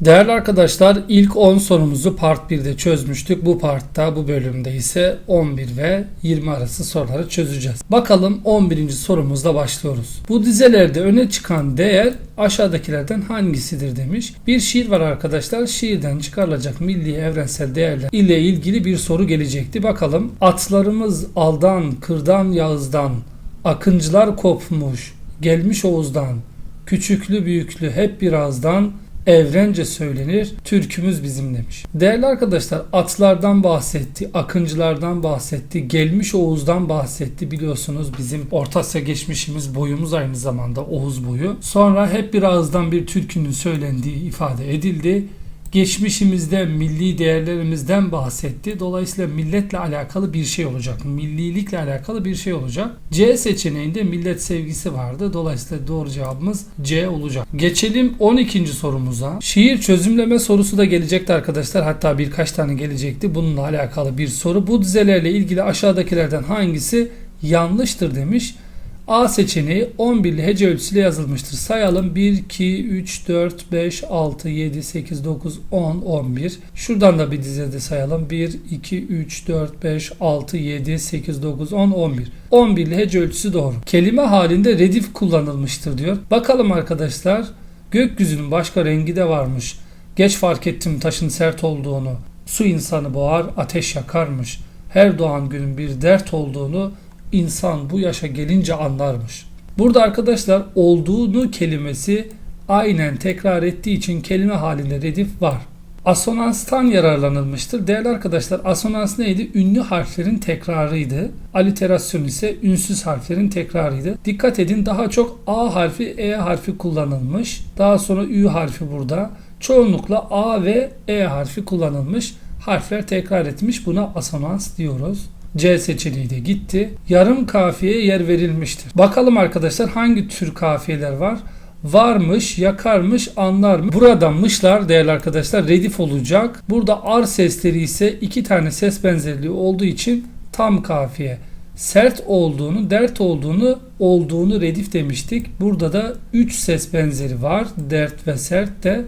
Değerli arkadaşlar ilk 10 sorumuzu part 1'de çözmüştük. Bu partta bu bölümde ise 11 ve 20 arası soruları çözeceğiz. Bakalım 11. sorumuzla başlıyoruz. Bu dizelerde öne çıkan değer aşağıdakilerden hangisidir demiş. Bir şiir var arkadaşlar. Şiirden çıkarılacak milli evrensel değerler ile ilgili bir soru gelecekti. Bakalım atlarımız aldan, kırdan, yağızdan, akıncılar kopmuş, gelmiş Oğuz'dan, küçüklü büyüklü hep birazdan evrence söylenir, türkümüz bizim demiş. Değerli arkadaşlar atlardan bahsetti, akıncılardan bahsetti, gelmiş Oğuz'dan bahsetti. Biliyorsunuz bizim Orta Asya geçmişimiz boyumuz aynı zamanda Oğuz boyu. Sonra hep bir ağızdan bir türkünün söylendiği ifade edildi geçmişimizden, milli değerlerimizden bahsetti. Dolayısıyla milletle alakalı bir şey olacak. Millilikle alakalı bir şey olacak. C seçeneğinde millet sevgisi vardı. Dolayısıyla doğru cevabımız C olacak. Geçelim 12. sorumuza. Şiir çözümleme sorusu da gelecekti arkadaşlar. Hatta birkaç tane gelecekti. Bununla alakalı bir soru. Bu dizelerle ilgili aşağıdakilerden hangisi yanlıştır demiş. A seçeneği 11'li hece ölçüsüyle yazılmıştır. Sayalım 1, 2, 3, 4, 5, 6, 7, 8, 9, 10, 11. Şuradan da bir dizede sayalım. 1, 2, 3, 4, 5, 6, 7, 8, 9, 10, 11. 11'li hece ölçüsü doğru. Kelime halinde redif kullanılmıştır diyor. Bakalım arkadaşlar. Gökyüzünün başka rengi de varmış. Geç fark ettim taşın sert olduğunu. Su insanı boğar, ateş yakarmış. Her doğan günün bir dert olduğunu insan bu yaşa gelince anlarmış. Burada arkadaşlar olduğunu kelimesi aynen tekrar ettiği için kelime halinde redif var. Asonanstan yararlanılmıştır. Değerli arkadaşlar asonans neydi? Ünlü harflerin tekrarıydı. Aliterasyon ise ünsüz harflerin tekrarıydı. Dikkat edin daha çok A harfi E harfi kullanılmış. Daha sonra Ü harfi burada. Çoğunlukla A ve E harfi kullanılmış. Harfler tekrar etmiş. Buna asonans diyoruz. C seçeneği de gitti. Yarım kafiye yer verilmiştir. Bakalım arkadaşlar hangi tür kafiyeler var? Varmış, yakarmış, anlarmış. Burada mışlar değerli arkadaşlar redif olacak. Burada ar sesleri ise iki tane ses benzerliği olduğu için tam kafiye. Sert olduğunu, dert olduğunu, olduğunu redif demiştik. Burada da 3 ses benzeri var. Dert ve sert de.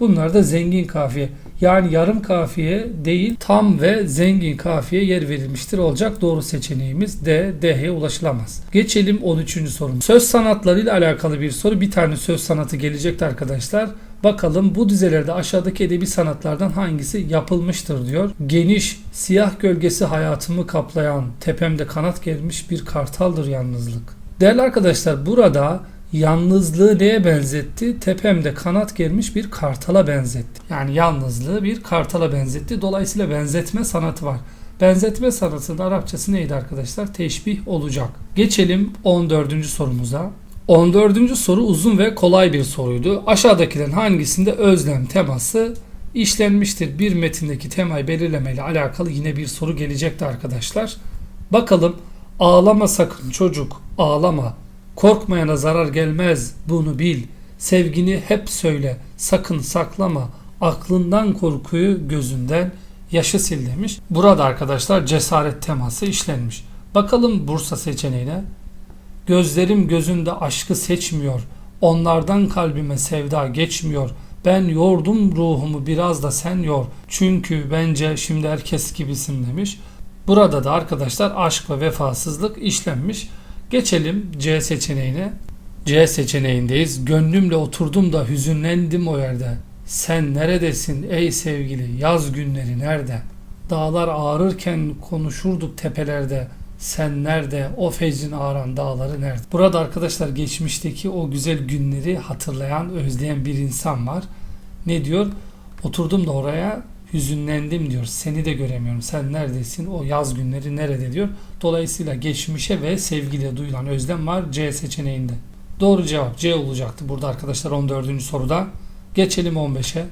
Bunlar da zengin kafiye. Yani yarım kafiye değil tam ve zengin kafiye yer verilmiştir olacak doğru seçeneğimiz D. D'ye ulaşılamaz. Geçelim 13. sorumuz. Söz sanatlarıyla alakalı bir soru. Bir tane söz sanatı gelecekti arkadaşlar. Bakalım bu dizelerde aşağıdaki edebi sanatlardan hangisi yapılmıştır diyor. Geniş, siyah gölgesi hayatımı kaplayan, tepemde kanat gelmiş bir kartaldır yalnızlık. Değerli arkadaşlar burada yalnızlığı neye benzetti? Tepemde kanat germiş bir kartala benzetti. Yani yalnızlığı bir kartala benzetti. Dolayısıyla benzetme sanatı var. Benzetme sanatının Arapçası neydi arkadaşlar? Teşbih olacak. Geçelim 14. sorumuza. 14. soru uzun ve kolay bir soruydu. Aşağıdakilerin hangisinde özlem teması işlenmiştir? Bir metindeki temayı belirleme ile alakalı yine bir soru gelecekti arkadaşlar. Bakalım ağlama sakın çocuk ağlama Korkmayana zarar gelmez bunu bil. Sevgini hep söyle sakın saklama. Aklından korkuyu gözünden yaşı sil demiş. Burada arkadaşlar cesaret teması işlenmiş. Bakalım Bursa seçeneğine. Gözlerim gözünde aşkı seçmiyor. Onlardan kalbime sevda geçmiyor. Ben yordum ruhumu biraz da sen yor. Çünkü bence şimdi herkes gibisin demiş. Burada da arkadaşlar aşk ve vefasızlık işlenmiş. Geçelim C seçeneğine. C seçeneğindeyiz. Gönlümle oturdum da hüzünlendim o yerde. Sen neredesin ey sevgili yaz günleri nerede? Dağlar ağrırken konuşurduk tepelerde. Sen nerede? O fecrin ağran dağları nerede? Burada arkadaşlar geçmişteki o güzel günleri hatırlayan, özleyen bir insan var. Ne diyor? Oturdum da oraya hüzünlendim diyor. Seni de göremiyorum. Sen neredesin? O yaz günleri nerede diyor. Dolayısıyla geçmişe ve sevgiliye duyulan özlem var C seçeneğinde. Doğru cevap C olacaktı burada arkadaşlar 14. soruda. Geçelim 15'e.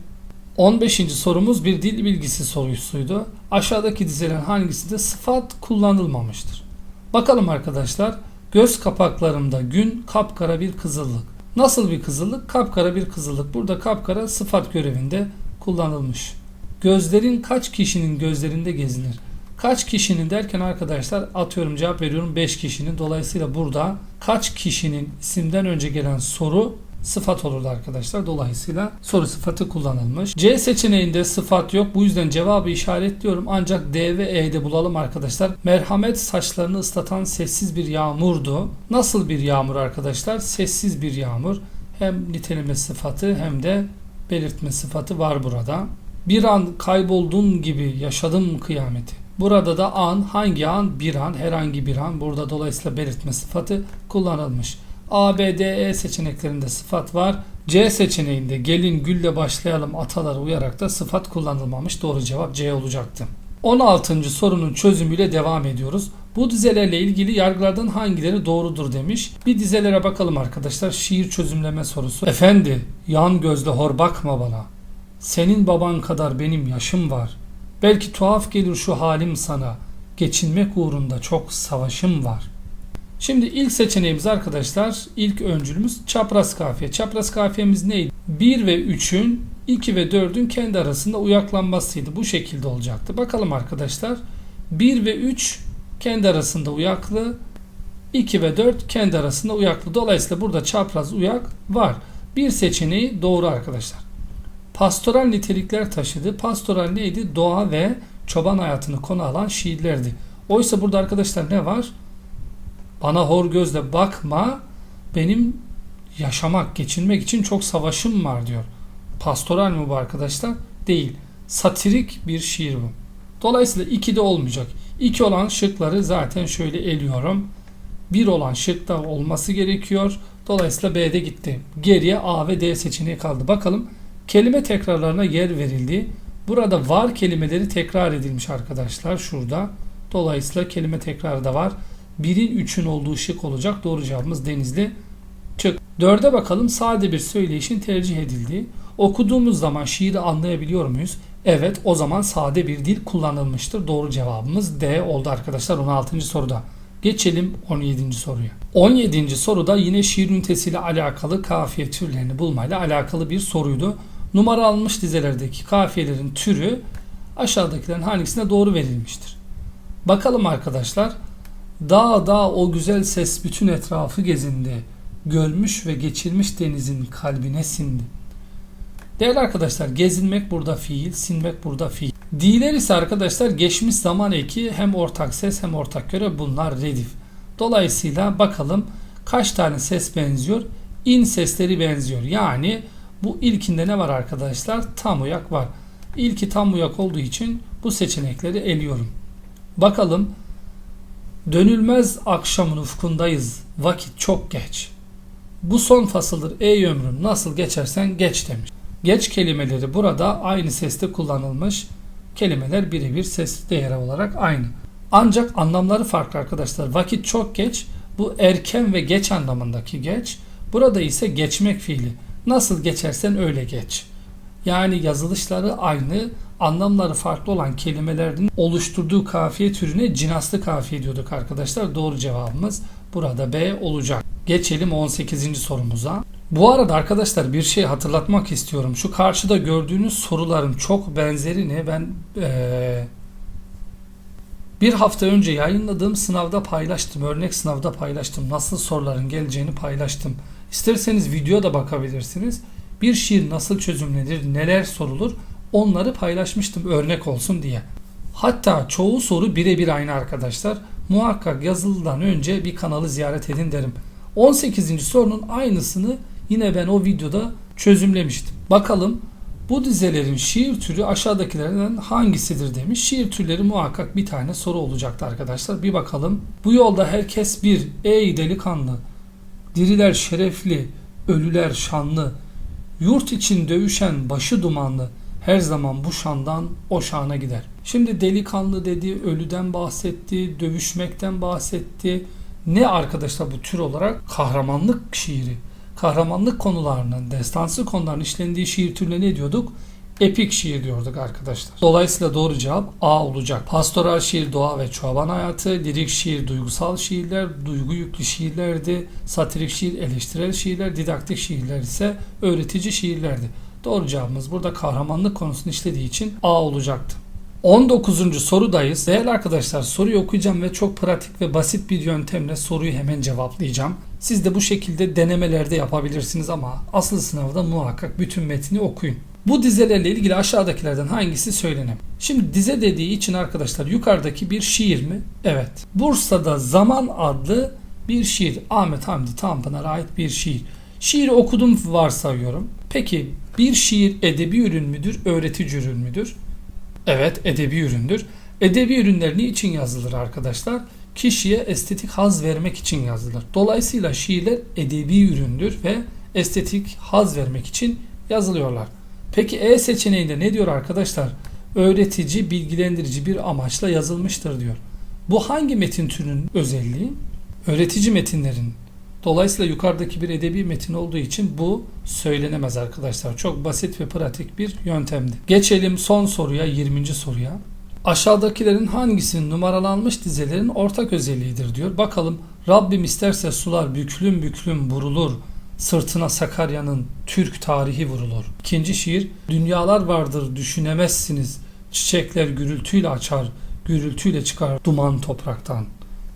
15. sorumuz bir dil bilgisi sorusuydu. Aşağıdaki dizilerin hangisinde sıfat kullanılmamıştır? Bakalım arkadaşlar. Göz kapaklarımda gün kapkara bir kızıllık. Nasıl bir kızıllık? Kapkara bir kızıllık. Burada kapkara sıfat görevinde kullanılmış. Gözlerin kaç kişinin gözlerinde gezinir? Kaç kişinin derken arkadaşlar atıyorum cevap veriyorum 5 kişinin. Dolayısıyla burada kaç kişinin isimden önce gelen soru sıfat olurdu arkadaşlar. Dolayısıyla soru sıfatı kullanılmış. C seçeneğinde sıfat yok. Bu yüzden cevabı işaretliyorum. Ancak D ve E'de bulalım arkadaşlar. Merhamet saçlarını ıslatan sessiz bir yağmurdu. Nasıl bir yağmur arkadaşlar? Sessiz bir yağmur. Hem niteleme sıfatı hem de belirtme sıfatı var burada. Bir an kayboldun gibi yaşadım kıyameti. Burada da an hangi an? Bir an, herhangi bir an. Burada dolayısıyla belirtme sıfatı kullanılmış. A, B, D, E seçeneklerinde sıfat var. C seçeneğinde gelin gülle başlayalım atalara uyarak da sıfat kullanılmamış. Doğru cevap C olacaktı. 16. sorunun çözümüyle devam ediyoruz. Bu dizelerle ilgili yargılardan hangileri doğrudur demiş. Bir dizelere bakalım arkadaşlar. Şiir çözümleme sorusu. Efendi, yan gözle hor bakma bana. Senin baban kadar benim yaşım var. Belki tuhaf gelir şu halim sana. Geçinmek uğrunda çok savaşım var. Şimdi ilk seçeneğimiz arkadaşlar, ilk öncülümüz çapraz kafiye. Çapraz kafiyemiz neydi? 1 ve 3'ün 2 ve 4'ün kendi arasında uyaklanmasıydı. Bu şekilde olacaktı. Bakalım arkadaşlar. 1 ve 3 kendi arasında uyaklı. 2 ve 4 kendi arasında uyaklı. Dolayısıyla burada çapraz uyak var. Bir seçeneği doğru arkadaşlar. Pastoral nitelikler taşıdı. Pastoral neydi? Doğa ve çoban hayatını konu alan şiirlerdi. Oysa burada arkadaşlar ne var? Bana hor gözle bakma. Benim yaşamak, geçinmek için çok savaşım var diyor. Pastoral mi bu arkadaşlar? Değil. Satirik bir şiir bu. Dolayısıyla 2 de olmayacak. 2 olan şıkları zaten şöyle eliyorum. 1 olan şıkta olması gerekiyor. Dolayısıyla B'de gitti. Geriye A ve D seçeneği kaldı. Bakalım kelime tekrarlarına yer verildi. Burada var kelimeleri tekrar edilmiş arkadaşlar şurada. Dolayısıyla kelime tekrarı da var. 1'in 3'ün olduğu şık olacak. Doğru cevabımız Denizli. Çık. 4'e bakalım. Sade bir söyleyişin tercih edildiği. Okuduğumuz zaman şiiri anlayabiliyor muyuz? Evet o zaman sade bir dil kullanılmıştır. Doğru cevabımız D oldu arkadaşlar 16. soruda. Geçelim 17. soruya. 17. soruda yine şiir ünitesiyle alakalı kafiye türlerini bulmayla alakalı bir soruydu. Numara alınmış dizelerdeki kafiyelerin türü aşağıdakilerin hangisine doğru verilmiştir? Bakalım arkadaşlar. Dağ dağ o güzel ses bütün etrafı gezindi. Görmüş ve geçirmiş denizin kalbine sindi. Değerli arkadaşlar gezinmek burada fiil, sinmek burada fiil. Diler ise arkadaşlar geçmiş zaman eki hem ortak ses hem ortak göre bunlar redif. Dolayısıyla bakalım kaç tane ses benziyor? İn sesleri benziyor. Yani bu ilkinde ne var arkadaşlar? Tam uyak var. İlki tam uyak olduğu için bu seçenekleri eliyorum. Bakalım Dönülmez akşamın ufkundayız. Vakit çok geç. Bu son fasıldır ey ömrüm nasıl geçersen geç demiş. Geç kelimeleri burada aynı seste kullanılmış. Kelimeler birebir ses değeri olarak aynı. Ancak anlamları farklı arkadaşlar. Vakit çok geç. Bu erken ve geç anlamındaki geç. Burada ise geçmek fiili. Nasıl geçersen öyle geç. Yani yazılışları aynı, anlamları farklı olan kelimelerin oluşturduğu kafiye türüne cinaslı kafiye diyorduk arkadaşlar. Doğru cevabımız burada B olacak. Geçelim 18. sorumuza. Bu arada arkadaşlar bir şey hatırlatmak istiyorum. Şu karşıda gördüğünüz soruların çok benzerini ben ee, bir hafta önce yayınladığım sınavda paylaştım. Örnek sınavda paylaştım. Nasıl soruların geleceğini paylaştım. İsterseniz video da bakabilirsiniz. Bir şiir nasıl çözümlenir, neler sorulur onları paylaşmıştım örnek olsun diye. Hatta çoğu soru birebir aynı arkadaşlar. Muhakkak yazılıdan önce bir kanalı ziyaret edin derim. 18. sorunun aynısını yine ben o videoda çözümlemiştim. Bakalım bu dizelerin şiir türü aşağıdakilerden hangisidir demiş. Şiir türleri muhakkak bir tane soru olacaktı arkadaşlar. Bir bakalım. Bu yolda herkes bir. Ey delikanlı. Diriler şerefli, ölüler şanlı. Yurt için dövüşen başı dumanlı her zaman bu şandan o şana gider. Şimdi delikanlı dedi, ölüden bahsetti, dövüşmekten bahsetti. Ne arkadaşlar bu tür olarak? Kahramanlık şiiri. Kahramanlık konularının, destansı konuların işlendiği şiir türüne ne diyorduk? Epik şiir diyorduk arkadaşlar. Dolayısıyla doğru cevap A olacak. Pastoral şiir doğa ve çoban hayatı, lirik şiir duygusal şiirler, duygu yüklü şiirlerdi. Satirik şiir eleştirel şiirler, didaktik şiirler ise öğretici şiirlerdi. Doğru cevabımız burada kahramanlık konusunu işlediği için A olacaktı. 19. sorudayız. Değerli arkadaşlar soruyu okuyacağım ve çok pratik ve basit bir yöntemle soruyu hemen cevaplayacağım. Siz de bu şekilde denemelerde yapabilirsiniz ama asıl sınavda muhakkak bütün metni okuyun. Bu dizelerle ilgili aşağıdakilerden hangisi söylenem? Şimdi dize dediği için arkadaşlar yukarıdaki bir şiir mi? Evet. Bursa'da Zaman adlı bir şiir. Ahmet Hamdi Tanpınar'a ait bir şiir. Şiiri okudum varsayıyorum. Peki bir şiir edebi ürün müdür, öğretici ürün müdür? Evet, edebi üründür. Edebi ürünler niçin yazılır arkadaşlar? Kişiye estetik haz vermek için yazılır. Dolayısıyla şiirler edebi üründür ve estetik haz vermek için yazılıyorlar. Peki E seçeneğinde ne diyor arkadaşlar? Öğretici, bilgilendirici bir amaçla yazılmıştır diyor. Bu hangi metin türünün özelliği? Öğretici metinlerin. Dolayısıyla yukarıdaki bir edebi metin olduğu için bu söylenemez arkadaşlar. Çok basit ve pratik bir yöntemdi. Geçelim son soruya, 20. soruya. Aşağıdakilerin hangisinin numaralanmış dizelerin ortak özelliğidir diyor. Bakalım Rabbim isterse sular büklüm büklüm vurulur. Sırtına Sakarya'nın Türk tarihi vurulur. İkinci şiir Dünyalar vardır düşünemezsiniz. Çiçekler gürültüyle açar, gürültüyle çıkar duman topraktan.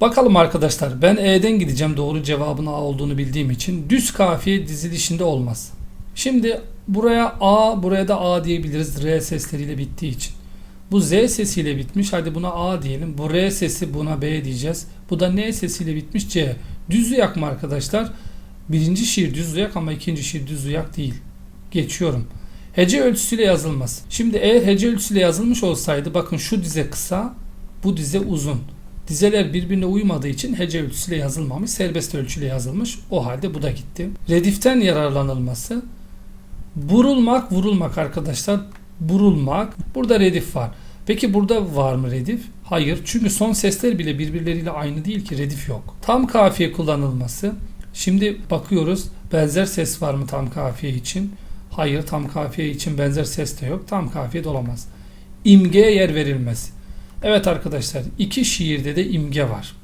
Bakalım arkadaşlar ben E'den gideceğim doğru cevabın A olduğunu bildiğim için düz kafiye dizilişinde olmaz. Şimdi buraya A buraya da A diyebiliriz R sesleriyle bittiği için. Bu Z sesiyle bitmiş. Hadi buna A diyelim. Bu R sesi buna B diyeceğiz. Bu da N sesiyle bitmiş C. Düz uyak mı arkadaşlar? Birinci şiir düz uyak ama ikinci şiir düz uyak değil. Geçiyorum. Hece ölçüsüyle yazılmaz. Şimdi eğer hece ölçüsüyle yazılmış olsaydı bakın şu dize kısa, bu dize uzun. Dizeler birbirine uymadığı için hece ölçüsüyle yazılmamış, serbest ölçüyle yazılmış. O halde bu da gitti. Rediften yararlanılması. Burulmak, vurulmak arkadaşlar. Burulmak. Burada redif var. Peki burada var mı redif? Hayır. Çünkü son sesler bile birbirleriyle aynı değil ki redif yok. Tam kafiye kullanılması. Şimdi bakıyoruz benzer ses var mı tam kafiye için? Hayır tam kafiye için benzer ses de yok. Tam kafiye de olamaz. İmgeye yer verilmez. Evet arkadaşlar iki şiirde de imge var.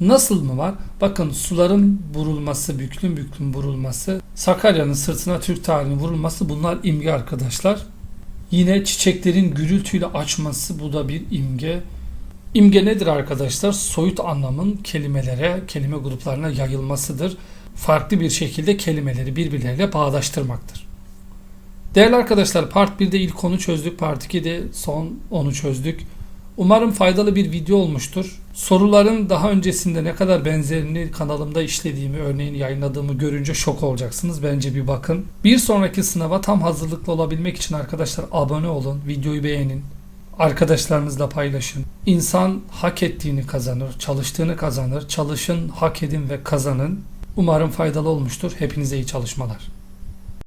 Nasıl mı var? Bakın suların vurulması, büklüm büklüm vurulması, Sakarya'nın sırtına Türk tarihinin vurulması bunlar imge arkadaşlar. Yine çiçeklerin gürültüyle açması bu da bir imge. İmge nedir arkadaşlar? Soyut anlamın kelimelere, kelime gruplarına yayılmasıdır. Farklı bir şekilde kelimeleri birbirleriyle bağdaştırmaktır. Değerli arkadaşlar part 1'de ilk konu çözdük. Part 2'de son onu çözdük. Umarım faydalı bir video olmuştur. Soruların daha öncesinde ne kadar benzerini kanalımda işlediğimi, örneğin yayınladığımı görünce şok olacaksınız. Bence bir bakın. Bir sonraki sınava tam hazırlıklı olabilmek için arkadaşlar abone olun, videoyu beğenin, arkadaşlarınızla paylaşın. İnsan hak ettiğini kazanır, çalıştığını kazanır. Çalışın, hak edin ve kazanın. Umarım faydalı olmuştur. Hepinize iyi çalışmalar.